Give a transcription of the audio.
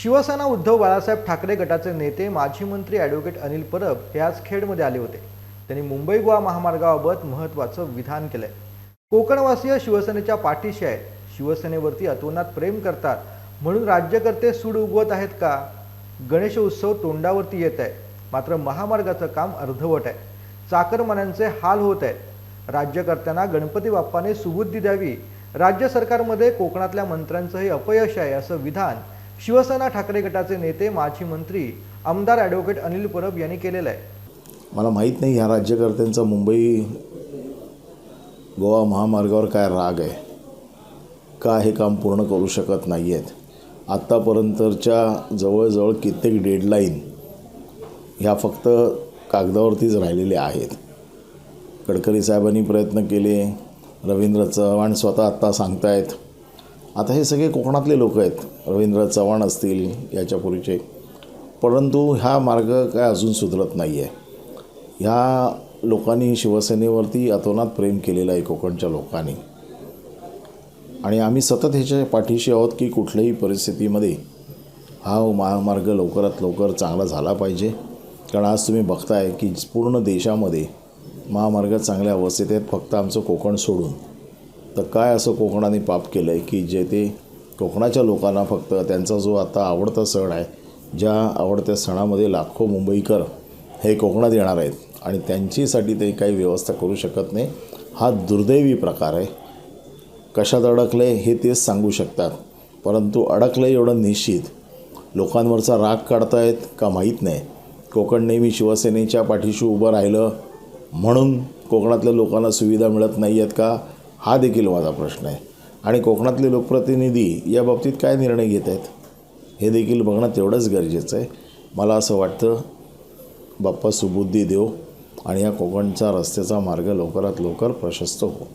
शिवसेना उद्धव बाळासाहेब ठाकरे गटाचे नेते माजी मंत्री ॲडव्होकेट अनिल परब हे आज खेडमध्ये आले होते. त्यांनी मुंबई गोवा महामार्गाबाबत महत्त्वाचं विधान केलंय. कोकणवासीय शिवसेनेच्या पाठीशी आहेत. शिवसेनेवरती अतोनात प्रेम करतात. म्हणून राज्यकर्ते सूड उगवत आहेत का? गणेश उत्सव तोंडावरती येत आहे. मात्र महामार्गाचं काम अर्धवट आहे. चाकरमान्यांचे हाल होत आहेत. राज्यकर्त्यांना गणपती बाप्पाने सुबुद्धी द्यावी. राज्य सरकारमध्ये कोकणातल्या मंत्र्यांचंही अपयश आहे असं विधान शिवसेना ठाकरे गटाचे नेते माजी मंत्री आमदार ॲडव्होकेट अनिल परब यांनी केलेलं आहे. मला माहीत नाही ह्या राज्यकर्त्यांचा मुंबई गोवा महामार्गावर काय राग आहे. का हे काम पूर्ण करू शकत नाही आहेत आत्तापर्यंतच्या जवळजवळ कित्येक डेडलाईन ह्या फक्त कागदावरतीच राहिलेल्या आहेत. गडकरी साहेबांनी प्रयत्न केले रवींद्र चव्हाण स्वतः आत्ता सांगतायत आता हे सगळे कोकणातले लोक आहेत. रवींद्र चव्हाण असतील याच्यापूर्वीचे परंतु हा मार्ग काय अजून सुधरत नाही आहे ह्या लोकांनी शिवसेनेवरती अतोनात प्रेम केलेलं आहे कोकणच्या लोकांनी. आणि आम्ही सतत ह्याच्या पाठीशी आहोत की कुठल्याही परिस्थितीमध्ये हा महामार्ग लवकरात लवकर चांगला झाला पाहिजे. कारण आज तुम्ही बघताय की पूर्ण देशामध्ये महामार्ग चांगल्या अवस्थेत आहेत. फक्त आमचं कोकण सोडून. तर काय असं कोकणाने पाप केलं आहे की जे ते कोकणाच्या लोकांना फक्त त्यांचा जो आता आवडता सण आहे ज्या आवडत्या सणामध्ये लाखो मुंबईकर हे कोकणात येणार आहेत आणि त्यांच्यासाठी ते काही व्यवस्था करू शकत नाही हा दुर्दैवी प्रकार आहे. कशात अडकले हे तेच सांगू शकतात परंतु अडकलं एवढं निश्चित. लोकांवरचा राग काढतायत का माहीत नाही. कोकण नेहमी शिवसेनेच्या पाठीशी उभं राहिलं म्हणून कोकणातल्या लोकांना सुविधा मिळत नाही आहेत का? हा देखील माझा प्रश्न आहे. आणि कोकणातले लोकप्रतिनिधी या बाबतीत काय निर्णय घेत आहेत? हे देखील बघणं तेवढंच गरजेचं आहे. मला असं वाटतं बाप्पा सुबुद्धी देव आणि या कोकणचा रस्त्याचा मार्ग लवकरात लवकर प्रशस्त हो.